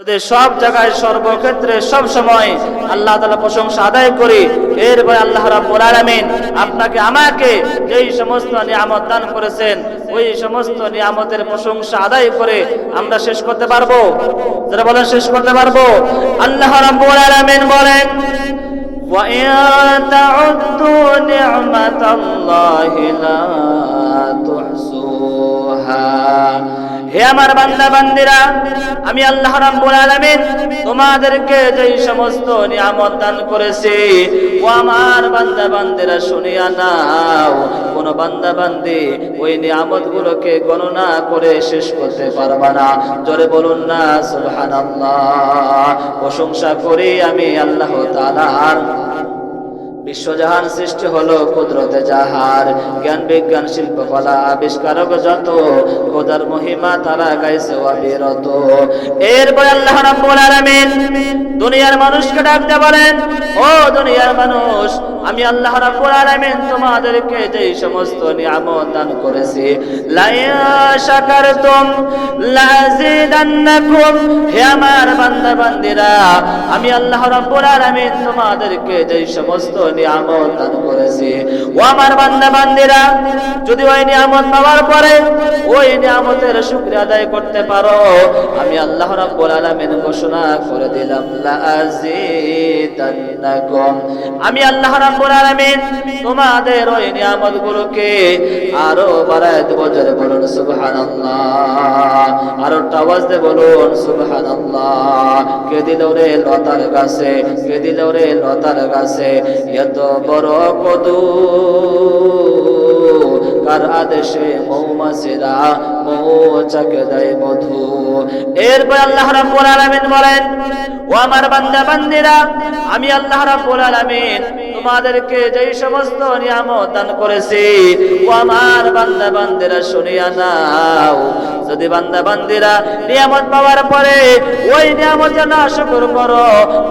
যদি সব জায়গায় সর্বক্ষেত্রে সব সময় আল্লাহ তালা প্রশংসা আদায় করি এরপরে আল্লাহ রাব্বুল আলামিন আপনাকে আমাকে যেই সমস্ত নিয়ামত দান করেছেন ওই সমস্ত নিয়ামতের প্রশংসা আদায় করে আমরা শেষ করতে পারবো যারা বলেন শেষ করতে পারবো আল্লাহ রাব্বুল আলামিন বলেন وإن تعدوا نعمة الله لا تحصوها হে আমার বান্দা, বান্দিরা, আমি আল্লাহ রাব্বুল আলামিন তোমাদেরকে যেই সমস্ত নিয়ামত দান করেছি, ও আমার বান্দা, বান্দিরা, শুনিয়া নাও। কোন বান্দা, বান্দি ওই নিয়ামত গুলোকে গণনা করে শেষ করতে পারবা না। জোরে বলুন না, সুবহানাল্লাহ। প্রশংসা করি আমি আল্লাহ তাআলার। বিশ্বজাহান সৃষ্টি হলো কুদরতে জাহার জ্ঞান বিজ্ঞান, শিল্পকলা, আবিষ্কারক যত, খোদার মহিমা তারা গাইছে অবিরত। এরপর আল্লাহ রাব্বুল আলামিন দুনিয়ার মানুষকে ডাকতে বলেন, ও দুনিয়ার মানুষ, আমি আল্লাহ রাব্বুল আলামিন তোমাদেরকে যেই সমস্ত নিয়ামত দান করেছি, লাইয়া শাকারতুম লাযিদান্নাকুম হে আমার বান্দা বান্দিরা আমি আল্লাহ রাব্বুল আলামিন তোমাদেরকে যেই সমস্ত নিয়ামত দান করেছি। ও আমার বান্দা বান্দিরা যদি ওই নিয়ামত পাওয়ার পরে ওই নিয়ামতের শুকরিয়া আদায় করতে পারো, আমি আল্লাহ রাব্বুল আলামিন ঘোষণা করে দিলাম লাযিদান্নাকুম আমি আল্লাহ রাব্বুল আলামিন তোমাদের ওই নিয়ামতগুলোকে আরও বাড়ায় দেব, জোরে বলুন, সুবহানাল্লাহ। আরও আওয়াজ দিয়ে বলুন, সুবহানাল্লাহ। কে দিল রে লতার গাছে, কে দিল রে লতার গাছে? এত বড় কদু আদেশে মৌমাছিরা মৌচাকে দেয় মধু। এরপর আল্লাহ রাব্বুল আলামিন বলেন, ও আমার বান্দা আমি আল্লাহ রাব্বুল আলামিন তোমাদেরকে যেই সমস্ত নিয়ামত দান করেছি, ও আমার বান্দা বান্দিরা শুনিয়া নাও। যদি বান্দা বান্দিরা নিয়ামত পাওয়ার পরে ওই নিয়ামত যেন শুকর করো,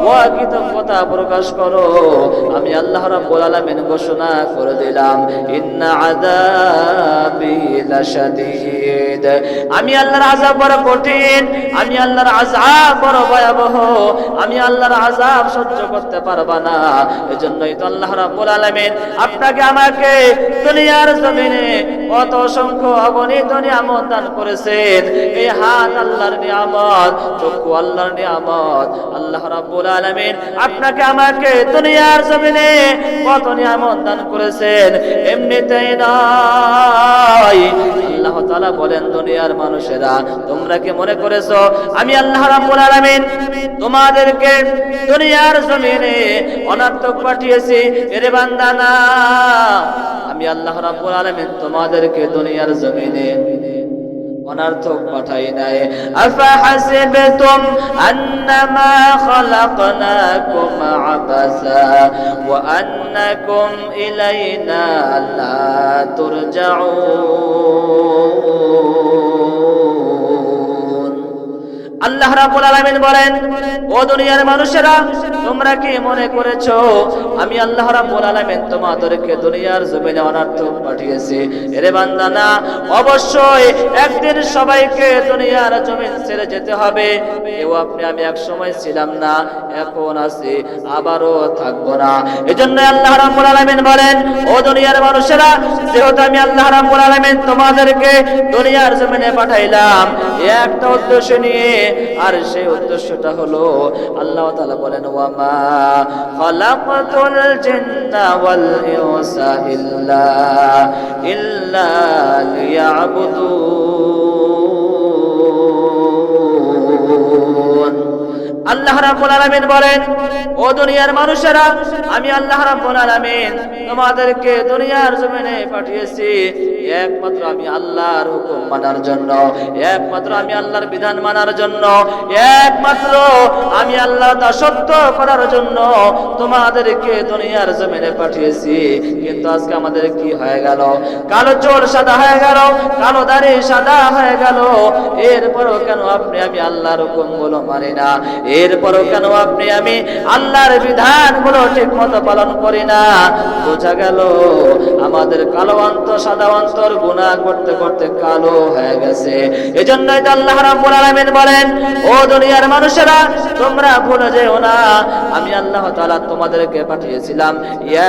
ও কৃতজ্ঞতা প্রকাশ করো, আমি আল্লাহ রাব্বুল আলামিন ঘোষণা করে দিলাম, ইন্না আযাবি আমি আল্লাহর আযাব বড় কঠিন, আমি আল্লাহর আযাব বড় ভয়াবহ, আমি আল্লাহর আযাব সহ্য করতে পারবা না। এজন্যই তো আল্লাহ রাব্বুল আলামিন আপনাকে আমাকে দুনিয়ার জমিনে কত অসংখ্য অগণিত নিয়ামত দান করেছেন। এই হাত আল্লাহর নিয়ামত, চক্ষু আল্লাহর নিয়ামত। আল্লাহ রাব্বুল আলামিন আপনাকে আমাকে দুনিয়ার জমিনে কত নিয়ামত দান করেছেন, এমনিতেই নয় আল্লাহ তাআলা বলেন, দুনিয়ার মানুষেরা, তোমরা কি মনে করেছ, আমি আল্লাহ রাব্বুল আলামিন তোমাদেরকে দুনিয়ার জমিনে অনার্থক পাঠিয়েছি? এর বান্দা না আমি আল্লাহ রাব্বুল আলামিন তোমাদেরকে দুনিয়ার জমিনে অনার্থক পাঠাই নাই আফা হাসিবতুম আন্নামা খালাকনাকুম আবাসা ওয়া আন্নাকুম ইলাইনা লা তুরজাউন। আল্লাহ রাব্বুল আলামিন বলেন, ও দুনিয়ার মানুষেরা তোমরা কি মনে করেছ? আমি আল্লাহ রাব্বুল আলামিন তোমাদেরকে দুনিয়ার জমিনে অনার্থক পাঠিয়েছি। এরে বান্দা না অবশ্যই একদিন সবাইকে দুনিয়ার জমিন ছেড়ে যেতে হবে। কেউ আপনি, আমি এক সময় ছিলাম না, এখন আছি, আবারও থাকব না। এজন্য আল্লাহ রাব্বুল আলামিন বলেন, ও দুনিয়ার মানুষেরা, যেহেতু আমি আল্লাহ রাব্বুল আলামিন তোমাদেরকে দুনিয়ার জমিনে পাঠাইলাম একটা উদ্দেশ্য নিয়ে, আর সেই উদ্দেশ্যটা হলো, আল্লাহ তাআলা বলেন ওয়ামা খালাকাতুল আল্লাহ বলেন, ও দুনিয়ার মানুষেরা, আমি আল্লাহ রাব্বুল আলামিন তোমাদেরকে দুনিয়ার জমিনে পাঠিয়েছি। একমাত্র আমি আল্লাহর হুকুম মানার জন্য, একমাত্র আমি আল্লাহর বিধান মানার জন্য, একমাত্র আমি আল্লাহর দাসত্ব করার জন্য তোমাদেরকে দুনিয়ার জমিনে পাঠিয়েছি। কিন্তু আজকে আমাদের কি হয়ে গেল? কালো চোর সাদা হয়ে গেল, কালো দাড়ি সাদা হয়ে গেল। এরপরও কেন আপনি আমি আল্লাহর হুকুমগুলো মানি না? এরপরও কেন আপনি আমি আল্লাহর বিধানগুলো ঠিক মতো পালন করি না? বোঝা গেল আমাদের কালো অন্ত, সাদা অংশ অন্তর গুনাহ করতে করতে কালো হয়ে গেছে। এজন্যই তো আল্লাহ রাব্বুল আলামিন বলেন, ও দুনিয়ার মানুষেরা, তোমরা ভুলে যেও না। আমি আল্লাহ তাআলা তোমাদেরকে পাঠিয়েছিলাম।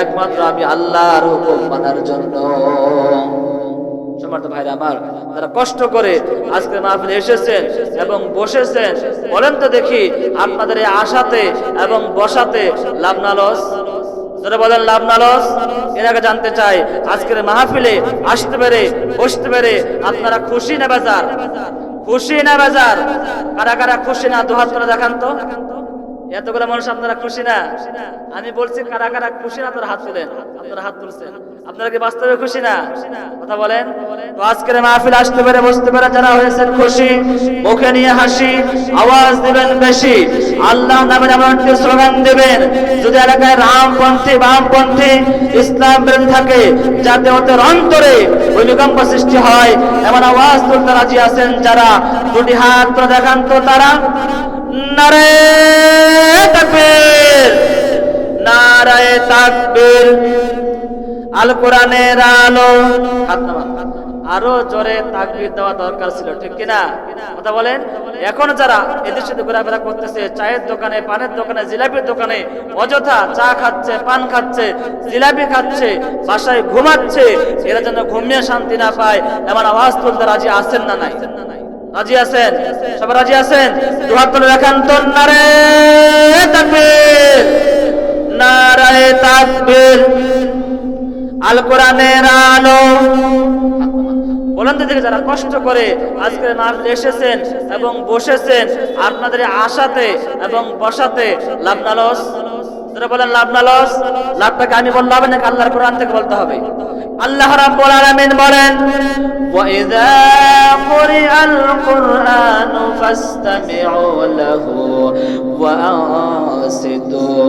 একমাত্র আমি আল্লাহর হুকুম মানার জন্য। সমর্থ ভাইরা আমার তারা কষ্ট করে আজকে মাহফিলে এসেছেন এবং বসেছেন, বলেন তো দেখি আপনাদের এই আশাতে এবং বসাতে লাভ না লস? যারা বলেন, লাভ না, লস। এর আগে জানতে চাই, আজকের মাহফিলে আসতে পেরে, বসতে পেরে আপনারা খুশি না বেজার? খুশি না বেজার? কারা কারা খুশি না? দু দুহাত করে দেখান তো। এতগুলো মানুষ আপনারা খুশি না? আমি বলছি, কারা কারা খুশি না, আপনারা হাত তুলেন। আপনারা হাত তুলছেন। আপনারা কি বাস্তবে খুশি না? কথা বলেন। তো আজকের মাহফিল আসতে পেরে, বসতে পেরে, যারা হয়েছেন খুশি, মুখে নিয়ে হাসি, আওয়াজ দিবেন বেশি। আল্লাহ নামে একটি স্লোগান দেবেন। যদি এলাকায় রামপন্থী, বামপন্থী ইসলাম বিরোধী থাকে, যাতে ওদের অন্তরে ভূমিকম্প সৃষ্টি হয়, এমন আওয়াজ তুলতে রাজি আছেন যারা। দুটি হাত তো দেখান তো তারা। নারে আল। আরও জোরে তাকবীর দেওয়া দরকার ছিল, ঠিক কিনা? কথা বলেন? এখন যারা এদের সাথে ঘোরাফেরা করতেছে, চায়ের দোকানে, পানের দোকানে, জিলাপির দোকানে, অযথা চা খাচ্ছে, পান খাচ্ছে, জিলাপি খাচ্ছে, বাসায় ঘুমাচ্ছে, এরা যেন ঘুমিয়ে শান্তি না পায়, এমন আওয়াজ তুলতে রাজি আছেন না নাই? রাজি আছেন? সবাই রাজি আছেন? দুহাত তুলে রাখান তো নারে তাকবীর। নারায়ে তাকবীর। আল কোরআনের আলো। বলেন তো দেখে যারা কষ্ট করে আজকে মাহফিলে এসেছেন এবং বসেছেন, আপনাদের আশাতে এবং বসাতে লাভ না লস? যারা বলেন লাভ না লস, লাভটাকে আমি বললাম নাকি আল্লাহর কোরআন থেকে বলতে হবে। আল্লাহ রাব্বুল আলামিন বলেন وإذا قرئ القرآن فاستمعوا له وأنصتوا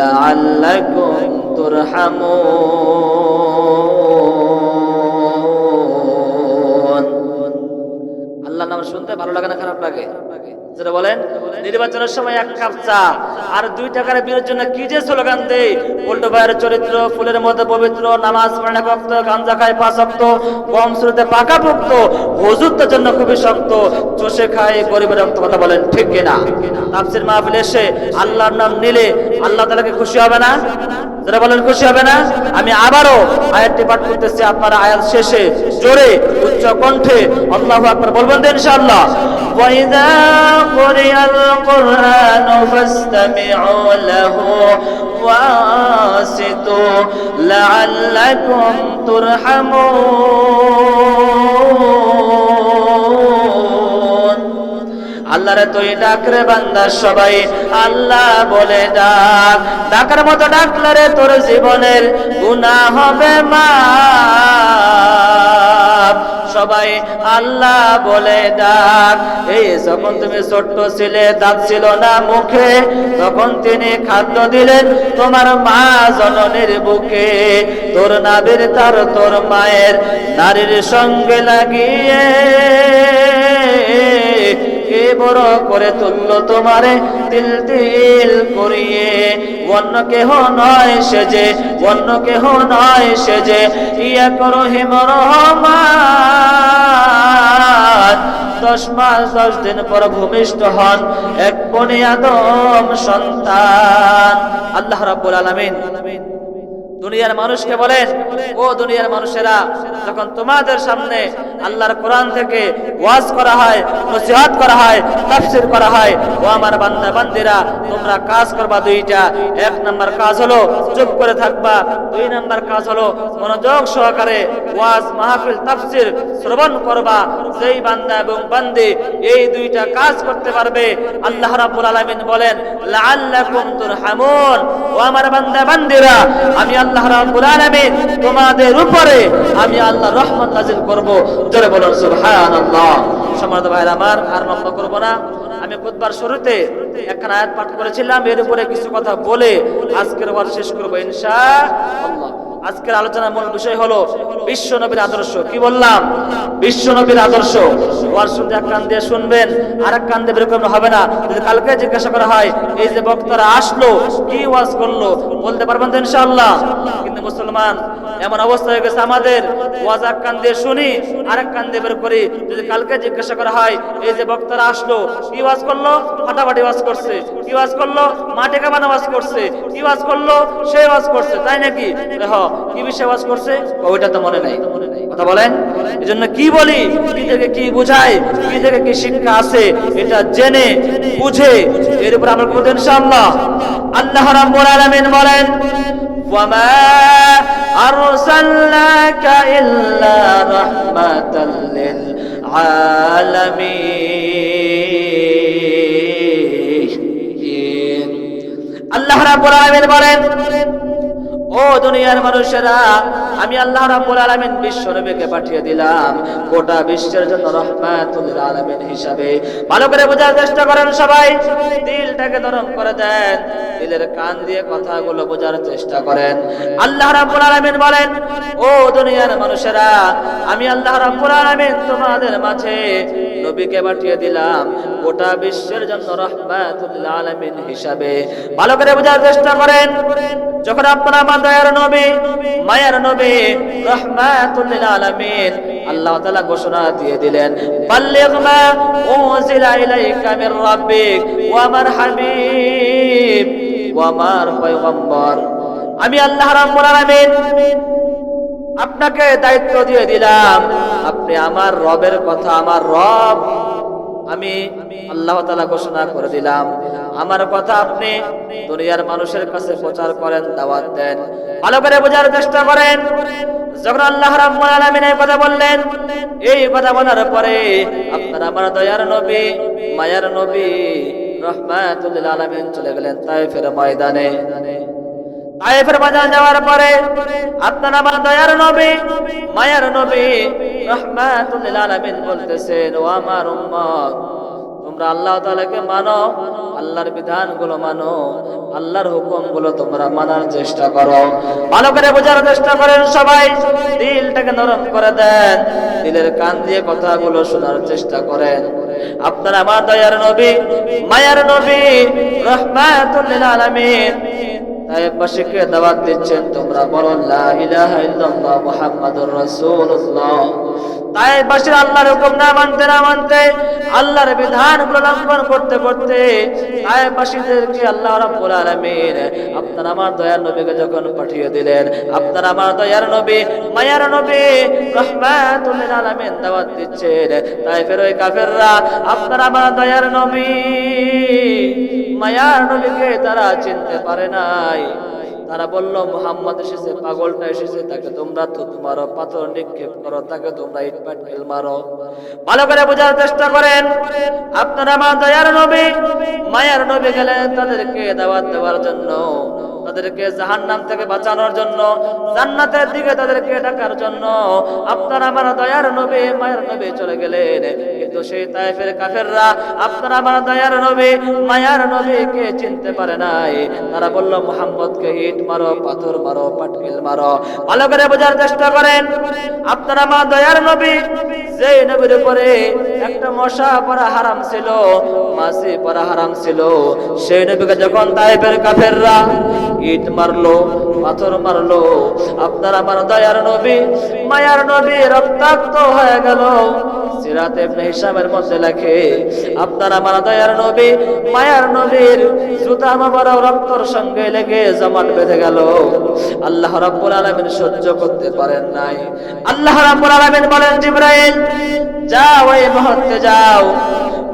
لعلكم ترحمون আল্লাহ নাম শুনতে ভালো লাগে না খারাপ লাগে যেটা বলেন, নির্বাচনের সময় এক কাপ চা আর দুই টাকার বিয়ের জন্য কি যে স্লোগান দেয়? উল্টো ভাইয়ের চরিত্র, ফুলের মধ্যে পবিত্র, নামাজ পড়ে ভক্ত, গাঞ্জা খায় পাঁচক্ত কম শ্রুতে পাকা ভক্ত, হুজুরদের জন্য খুবই শক্ত চষে খায় গরিবের রক্ত, কথা বলেন ঠিক কিনা? তাফসির মাহফিল এসে আল্লাহর নাম নিলে আল্লাহ তালাকে খুশি হবে না? যারা বলেন খুশি হবে না আমি আবারও আয়াতটি পাঠ করতেছি আপনারা আয়াত শেষে জোরে উচ্চ কণ্ঠে আল্লাহু আকবার বলবেন তো ইনশাআল্লাহ وإذا قرئ القرآن فاستمعوا له وانصتوا لعلكم ترحمون আল্লাহরে তুই ডাক রে বান্দা সবাই, আল্লাহ বলে ডাক। ডাকার মতো ডাকলে রে তোর জীবনের গুনাহ হবে মা সবাই, আল্লাহ বলে ডাক। এই যখন তুমি ছোট্ট ছিলে, দাঁত ছিল না মুখে, তখন তিনি খাদ্য দিলেন তোমার মা জননীর বুকে। তোর নাবির তার তোর মায়ের নারীর সঙ্গে লাগিয়ে বড় করে তুলল তোমারে তিল তিল করিয়ে। অন্য কেহ নয় সে যে, অন্য কেহ নয় সে যে, ইয়া করো হিম দশ মাস, দশ দিন পর ভূমিষ্ঠ হন এক বনে আদম সন্তান। আল্লাহ রাব্বুল আলামিন দুনিয়ার মানুষকে বলেন, ও দুনিয়ার মানুষেরা, যখন তোমাদের সামনে আল্লাহর কোরআন থেকে ওয়াজ করা হয়, নসিহত করা হয়, তাফসির করা হয়, ও আমার বান্দা বান্দিরা, তোমরা কাজ করবা দুইটা। এক নাম্বার কাজ হলো চুপ করে থাকবা, দুই নাম্বার কাজ হলো মনোযোগ সহকারে ওয়াজ, মাহফিল, তাফসির শ্রবণ করবা। যেই বান্দা এবং বান্দি এই দুইটা কাজ করতে পারবে, আল্লাহ রাব্বুল আলামিন বলেন, লাআল্লাকুম তুরহামুন। ও আমার বান্দা বান্দিরা, আমি আল্লাহ তোমাদের উপরে আমি আল্লাহ রহমত নাজিল করব। জোরে বলুন আমার, আর লম্বা করব না। আমি বুধবার শুরুতে একখানা আয়াত পাঠ করেছিলাম, এর উপরে কিছু কথা বলে আজকের ওয়াজ শেষ করব ইনশাআল্লাহ। আজকের আলোচনার মূল বিষয় হলো বিশ্ব আদর্শ। কি বললাম? বিশ্ব নবীর আদর্শ। ওয়ার শুনতে এক কান দিয়ে শুনবেন আর এক কান দিয়ে বের হবে না। যদি কালকে জিজ্ঞাসা করা হয়, এই যে বক্তারা আসলো, কি ওয়াজ করল, বলতে পারবেন তো ইনশাআল্লাহ। কিন্তু মুসলমান এমন অবস্থা হয়ে গেছে আমাদের। ওয়াজ এক কান দিয়ে শুনি, আরেক কান দিয়ে বের করি। যদি কালকে জিজ্ঞাসা করা হয়, এই যে বক্তারা আসলো, কি ওয়াজ করল? ফাটাফাটি ওয়াজ করছে। কি ওয়াজ করল? মাঠে কামানো ওয়াজ করছে? কি ওয়াজ করল? সে ওয়াজ করছে, তাই নাকি? হ, কি বিষয়ে ওয়াজ করছে? ওইটা তো মনে নাই। কথা বলেন? এই জন্য কি বলি? কি থেকে কি বুঝাই? কি থেকে কি শিক্ষা আছে? এটা জেনে, বুঝে, এর উপর আমরা করব ইনশাআল্লাহ। আল্লাহ রাব্বুল আলামিন বলেন وما أرسلناك إلا رحمة للعالمين আল্লাহ রাব্বুল আলামিন বলেন ও দুনিয়ার মানুষেরা, আমি আল্লাহ রাব্বুল আলামিন বিশ্ব নবীকে পাঠিয়ে দিলাম। গোটা বিশ্বের জন্য রহমাতুল আলামিন হিসাবে। ভালো করে বোঝার চেষ্টা করেন সবাই। দিলটাকে নরম করে দেন। দিলের কান দিয়ে কথাগুলো বোঝার চেষ্টা করেন। আল্লাহ রাব্বুল আলামিন বলেন, ও দুনিয়ার মানুষেরা, আমি আল্লাহ রাব্বুল আলামিন তোমাদের মাঝে নবীকে পাঠিয়ে দিলাম। গোটা বিশ্বের জন্য রহমাতুল আলামিন হিসাবে। ভালো করে বোঝার চেষ্টা করেন। যখন আপনারা দয়ার নবী, মায়ার নবী, রহমাতুল আলামিন আল্লাহ তাআলা ঘোষণা দিয়ে দিলেন, বাল্লিগ মা উনজিলা ইলাইকা মির রাব্বিক ওয়া ওয়া আমার পয়গম্বর। আমি আল্লাহ রাব্বুল আলামিন আপনাকে দায়িত্ব দিয়ে দিলাম, আপনি আমার রবের কথা, আমার রব, আমি আল্লাহ তালা ঘোষণা করে দিলাম। আমার কথা আপনি দুনিয়ার মানুষের কাছে প্রচার করেন, দাওয়াত দেন। ভালো করে বোঝার চেষ্টা করেন। যখন আল্লাহ রাব্বুল এই কথা বললেন, এই কথা বলার পরে আপনার আমার দয়ার নবী, মায়ার নবী চলে গেলেন ময়দানে। তাইফের যাওয়ার পরে আপনার আমার দয়ার নবী, মায়ার নবী রহমাতুল আলামিন বলতেছেন, ও আমার উম্মত তোমরা আল্লাহ তাআলাকে মানো, আল্লাহর বিধানগুলো মানো, আল্লাহর হুকুমগুলো তোমরা মানার চেষ্টা করো। ভালো করে বোঝার চেষ্টা করেন সবাই, দিলটাকে নরম করে দেন, দিলের কান দিয়ে কথাগুলো শোনার চেষ্টা করেন। আপনারা আমার দয়ার নবী, মায়ার নবী, রহমাতুল আলামিন। তাইবাসীকে দাওয়াত দিচ্ছেন তোমরা বলো, লা ইলাহা ইল্লাল্লাহ মুহাম্মাদুর রাসূলুল্লাহ। তাইবাসীর আল্লাহর হুকুম না মানতে না মানতে, আল্লাহর বিধানগুলো লঙ্ঘন করতে করতে তাইবাসীদেরকে আল্লাহ রাব্বুল আলামিন আপনার আমার দয়ার নবীকে যখন পাঠিয়ে দিলেন, আপনার আমার দয়ার নবী, মায়ার নবী রহমাতুল আলামিন দাওয়াত দিচ্ছেন। তাইফের ওই কাফেররা আপনার আমার দয়ার নবী, মায়ার নবীকে তারা চিনতে পারে নাই। তারা বলল, মোহাম্মদ এসেছে, পাগলটা এসেছে, তাকে তোমরা থুতু মারো, পাথর নিক্ষেপ করো, তাকে তোমরা ইট পাটকেল মারো। ভালো করে বোঝার চেষ্টা করেন, আপনারা মা দয়ার নবী, মায়ার নবী গেলেন তাদেরকে দাওয়াত দেওয়ার জন্য। তাদেরকে জাহান্নাম থেকে বাঁচানোর জন্য, জান্নাতের দিকে তাদেরকে ডাকার জন্য আপনার আমার দয়ার নবী, মায়ের নবী চলে গেলেন। কিন্তু সেই তাইফের কাফেররা আপনার আমার দয়ার নবী, মায়ার নবীকে চিনতে পারে নাই। তারা বলল, মোহাম্মদকে ইট মারো, পাথর মারো, পাটকিল মারো। ভালো করে বোঝার চেষ্টা করেন, আপনার আমার দয়ার নবী যে নবীর উপরে একটা মশা পরা হারাম ছিল মাসি পরা হারাম ছিল। সেই নবীকে যখন তাইফের কাফেররা ইট মারলো, পাথর মারলো, আপনার আমার দয়ার নবী, মায়ার নবী রক্তাক্ত হয়ে গেল। সিরাতে হিসামের মধ্যে লেখে, আপনার আমার দয়ার নবী, মায়ার নবীর জুতা মাবারও রক্তর সঙ্গে লেগে জমাট বেঁধে গেল। আল্লাহ রাব্বুল আলামিন সহ্য করতে পারেন নাই। আল্লাহ রাব্বুল আলামিন বলেন, জিব্রাইল, যাও এই মুহূর্তে যাও।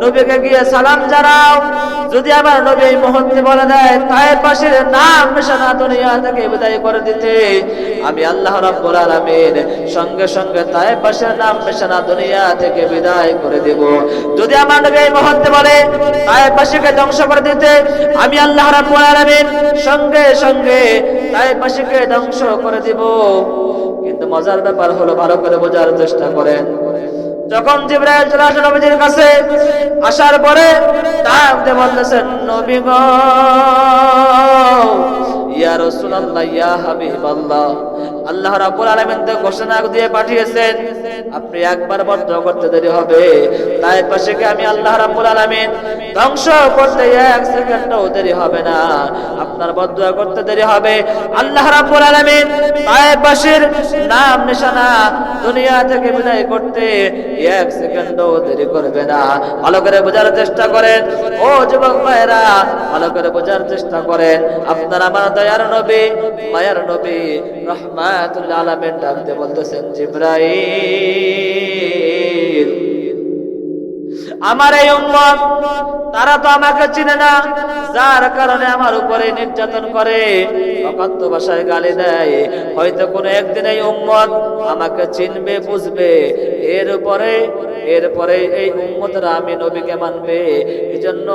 নবীকে গিয়ে সালাম জানাও। যদি আমার নবী এই মুহূর্তে বলে দেয় তাই পাশের নাম নিশানা দুনিয়া থেকে বিদায় করে দিতে। আমি আল্লাহ রাব্বুল আলামিন সঙ্গে সঙ্গে তাই পাশের নাম নিশানা দুনিয়া থেকে বিদায় করে দেব। যদি আমার নবী এই মুহূর্তে বলে তাই পাশেকে ধ্বংস করে দিতে, আমি আল্লাহ রাব্বুল আলামিন সঙ্গে সঙ্গে তাই পাশেকে ধ্বংস করে দিব। কিন্তু মজার ব্যাপার হলো, ভালো করে বোঝার চেষ্টা করেন। যখন জিব্রাইল চলে আসে নবীজির কাছে, আসার পরে তাকে বলতেছেন, নবী গো, ইয়া রাসূলুল্লাহ, ইয়া হাবিবাল্লাহ আল্লাহ রাব্বুল আলামিন তো ঘোষণা দিয়ে পাঠিয়েছেন, আপনি একবার বদ্ধ করতে দেরি হবে। তাই আমি আল্লাহ আলামিন ধ্বংস করতে এক সেকেন্ডও দেরি হবে না। আপনার বদ্ধ করতে দেরি হবে। আল্লাহ আলামিন তাই পাশের নাম নিশানা দুনিয়া থেকে বিদায় করতে এক সেকেন্ডও দেরি করবে না। ভালো করে বোঝার চেষ্টা করেন। ও যুবক ভাইরা ভালো করে বোঝার চেষ্টা করেন। আপনার আমার দয়ার নবী, মায়ার নবী রহমাতুল আলামের ডাকতে বলতেছেন জিব্রাইল আমার এই উম্মত, তারা তো আমাকে চিনে না। যার কারণে আমার উপরে নির্যাতন করে। অকাত্য ভাষায় গালি দেয়। হয়তো কোনো একদিন এই উম্মত আমাকে চিনবে, বুঝবে। এর উপরে এরপরে এই উম্মতরা আমি নবীকে মানবে। এই জন্য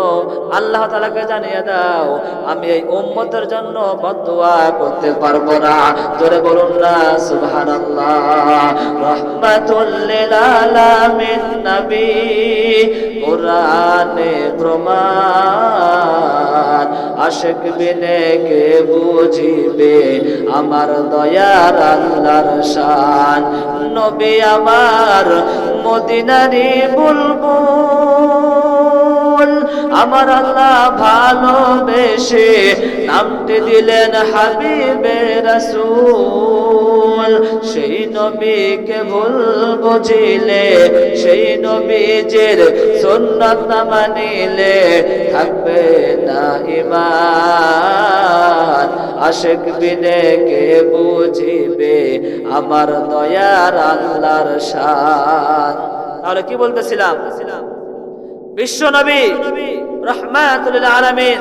আল্লাহ তালাকে জানিয়ে দাও, আমি এই উম্মতের জন্য বদুয়া করতে পারব না। জোরে বলুন না, সুবহানাল্লাহ। রহমাতুল লিল আলামিন, নবী। কোরআনে প্রমাণ। আশেক বিনে কে বুঝিবে? আমার দয়ার আল্লাহর শান। নবী আমার মদিনারি বুলবুল। আমার আল্লাহ ভালোবেসে নামটি দিলেন হাবিবে রাসূল। সেই নবীকে ভুল বুঝিলে, সেই নবীজের সুন্নাত না মানিলে থাকবে না ইমান আশেক বিনে কে বুঝিবে আমার দয়ার আল্লাহর শান। তাহলে কি বলতেছিলাম? বিশ্ব নবী, রহমাতুল আলামিন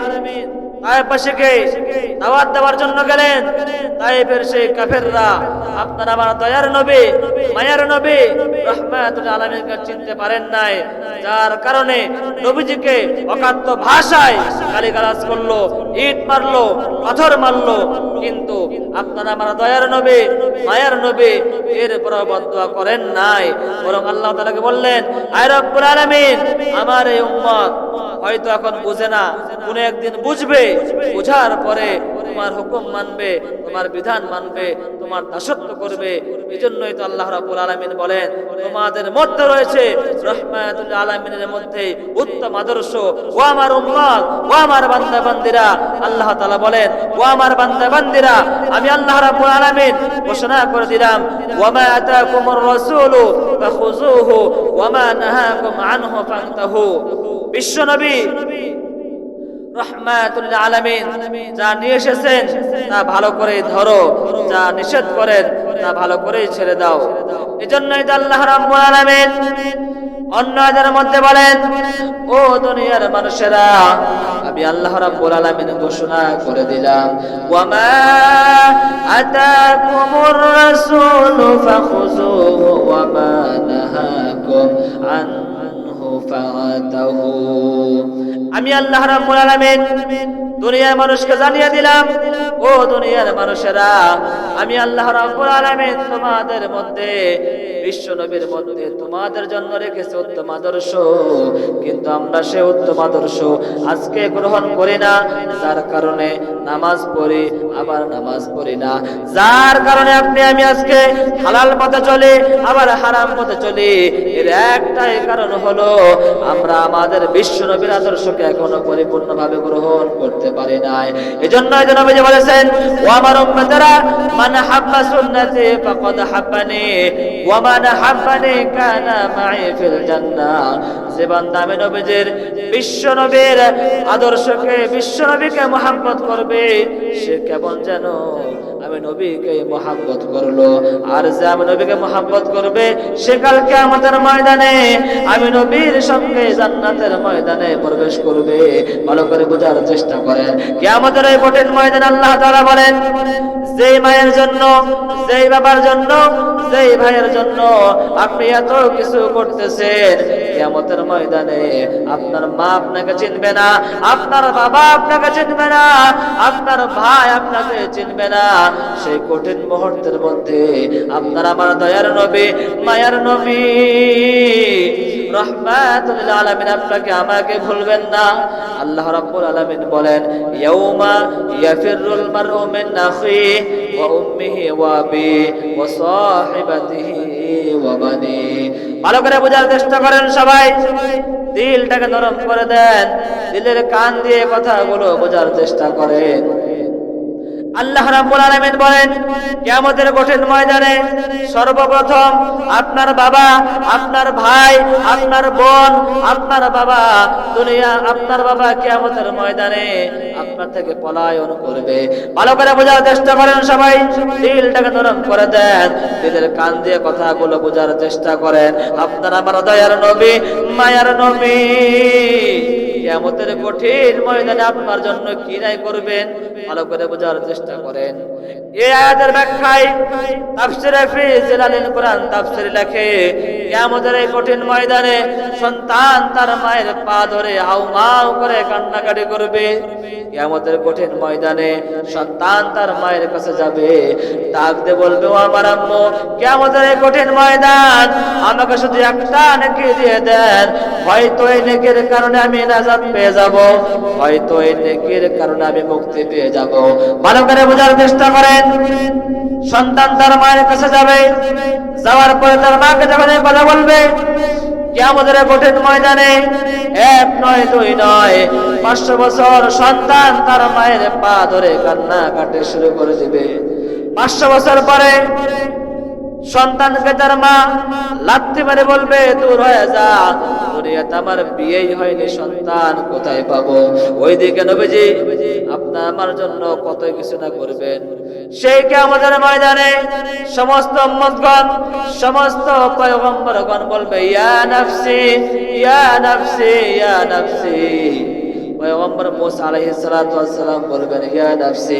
চিনতে পারেন নাই। কারণে নবীজিকে ভাষায় করল, ইট মারলো, পাথর মারলো। কিন্তু আপনার আমার দয়ার নবী, মায়ার নবী, এর বদুয়া করেন নাই। বরং আল্লাহ বললেন আমার এই উম্মত হয়তো এখন বুঝে না। কোন একদিন বুঝবে, বুঝার পরে তোমার হুকুম মানবে, তোমার বিধান মানবে, তোমার দাসত্ব করবে। এই জন্যই তো আল্লাহ রাব্বুল আলামিন বলেন, তোমাদের মধ্যে রয়েছে রহমাতুল আলামিনের মধ্যে উত্তম আদর্শ। ও আমার উম্মত ও আমার বান্দা বান্দিরা আল্লাহ তাআলা বলেন, ও আমার বান্দা বান্দিরা আমি আল্লাহ রাব্বুল আলামিন ঘোষণা করে দিলাম, ওয়ামা আতাকুমুর রাসূলু ফাখুযুহু, ওয়ামা নাহাকুম আনহু ফান্তাহু। রহমাতুল্লাহ যা নিয়ে এসেছেন, তা ভালো করে ধরো, যা নিষেধ করেন, তা ভালো করে ছেড়ে দাও। আল্লাহ রাব্বুল আলামিন অন্য আয়াতের মধ্যে বলেন, ও দুনিয়ার মানুষেরা, আমি আল্লাহ রাব্বুল আলামিন ঘোষণা করে দিলাম, ওয়ামা আতাকুমুর রাসূলু, ফাখুযুহু ওয়ামা নাহাকুম আনহু ফাতাহু আমি আল্লাহ রাব্বুল আলামিন দুনিয়ার মানুষকে জানিয়ে দিলাম, ও দুনিয়ার মানুষেরা, আমি আল্লাহ রাব্বুল আলামিন তোমাদের মধ্যে বিশ্ব নবীর মধ্যে তোমাদের জন্য রেখেছে উত্তম আদর্শ। কিন্তু আমরা সে উত্তম আদর্শ আজকে গ্রহণ করি না। যার কারণে নামাজ পড়ি, আবার নামাজ পড়ি না। যার কারণে আপনি, আমি আজকে হালাল পথে চলি, আবার হারাম পথে চলি। এর একটাই কারণ হলো, আমরা আমাদের বিশ্ব নবীর আদর্শকে এখনও পরিপূর্ণভাবে গ্রহণ করতে পারি নাই। এজন্য এজন্য নবী যে বলেছেন ও আমার উম্মতেরা, মান হাব্বা সুন্নতি ফাকাদ হাব্বানি ওয়া মান হাব্বানি কানা মাই ফিল জান্নাহ। যে বান্দা আমি নবীজির বিশ্ব নবীর আদর্শকে, বিশ্ব নবীকে মহাব্বত করবে, সে কেমন যেন আমি নবীকে মহাব্বত করল। আর যে আমি নবীকে মহাব্বত করবে, সে কালকে আমাদের ময়দানে আমি নবীর সঙ্গে জান্নাতের ময়দানে প্রবেশ করবে। ভালো করে বোঝার চেষ্টা করেন। কে আমাদের এই কঠিন ময়দান আল্লাহ তাআলা বলেন, যেই মায়ের জন্য, যেই বাবার জন্য, যেই ভাইয়ের জন্য আপনি এত কিছু করতেছেন, কিয়ামতের ময়দানে আপনার মা আপনাকে চিনবে না, আপনার বাবা আপনাকে চিনবে না, আপনার ভাই আপনাকে চিনবে না সেই কঠিন মুহূর্তের মধ্যে আপনার আমার দয়ার নবী, মায়ার নবী ভালো করে বোঝার চেষ্টা করেন সবাই। দিলটাকে নরম করে দেন। দিলের কান দিয়ে কথাগুলো বোঝার চেষ্টা করেন। আল্লাহ রাব্বুল আলামিন বলেন, কিয়ামতের কঠিন ময়দানে সর্বপ্রথম আপনার বাবা, আপনার ভাই, আপনার বোন, আপনার বাবা, দুনিয়া, আপনার বাবা কিয়ামতের ময়দানে আপনার থেকে পলায়ন করবে। ভালো করে বোঝার চেষ্টা করেন সবাই, দিলটাকে নরম করে দেন, দিলের কান দিয়ে কথাগুলো বোঝার চেষ্টা করেন। আপনার আমার দয়ার নবী, মায়ার নবী। কিয়ামতের কঠিন ময়দানে আপনার জন্য কি রায় করবেন? ভালো করে বোঝার চেষ্টা করেন। এই আয়াতের ব্যাখ্যায় তাফসিরে ফি জিলালিল কোরআন তাফসিরে লেখে, কিয়ামতের এই কঠিন ময়দানে সন্তান তার মায়ের পা ধরে হাউমাউ করে কান্নাকাটি করবে। কিয়ামতের কঠিন ময়দানে সন্তান তার মায়ের কাছে যাবে। দিয়ে বলবে, ও আমার আম্মু, কিয়ামতের এই কঠিন ময়দান আমাকে শুধু একটা নেকি দিয়ে দেন। হয়তো এই নেকির কারণে আমি নাজাত পেয়ে যাব। হয়তো এই নেকির কারণে আমি মুক্তি পেয়ে যাব। ভালো করে বোঝার চেষ্টা করেন। সন্তান তার মায়ের কাছে যাবে। যাওয়ার পরে তার মাকে এই কথা বলবে আমাদের কঠিন ময়দানে এক নয় দুই নয়, পাঁচশো বছর সন্তান তার মায়ের পা ধরে কান্না কাটে শুরু করে দিবে। পাঁচশো বছর পরে সন্তানকে তার মা লাথি মেরে বলবে, দূর হয়ে যা, দুনিয়াতে আমার বিয়েই হয়নি সন্তান, কোথায় পাবো? ওইদিকে নবীজি আপনার আমার জন্য কত কিছু না করবেন। সেই কে আমাদের ময়দানে সমস্ত উম্মতগণ, সমস্ত পয়গম্বরগণ বলবে, ইয়া নাফসি ইয়া নাফসি ইয়া নাফসি। পয়গম্বর মুসা আলাইহিস সালাতু ওয়াস সালাম বলবেন, ইয়া নাফসি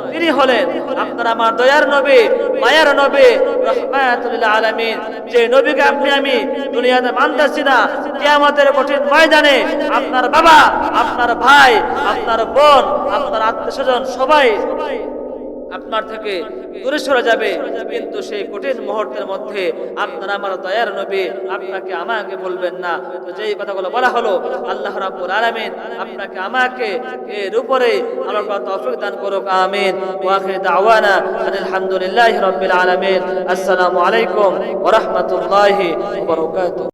তিনি হলেন আপনার আমার দয়ার নবী, মায়ার নবী, রহমাতুল আলামিন। যে নবীকে আপনি আমি দুনিয়াতে মানতেছি না, কিয়ামতের কঠিন ময়দানে আপনার বাবা, আপনার ভাই, আপনার বোন, আপনার আত্মীয় স্বজন সবাই আপনার থেকে দূরে সরে যাবে। কিন্তু সেই কঠিন মুহূর্তের মধ্যে আপনার আমার দয়ার নবী, আপনাকে আমাকে বলবেন না। তো যেই কথাগুলো বলা হলো, আল্লাহ রাব্বুল আলামিন আপনাকে আমাকে এর উপরে আমার তৌফিক দান করুক, আমিন। ওয়া আখির দাওয়ানা আলহামদুলিল্লাহি রাব্বিল আলামিন। আসসালামু আলাইকুম ওয়া রাহমাতুল্লাহি ওয়া বারাকাতুহু।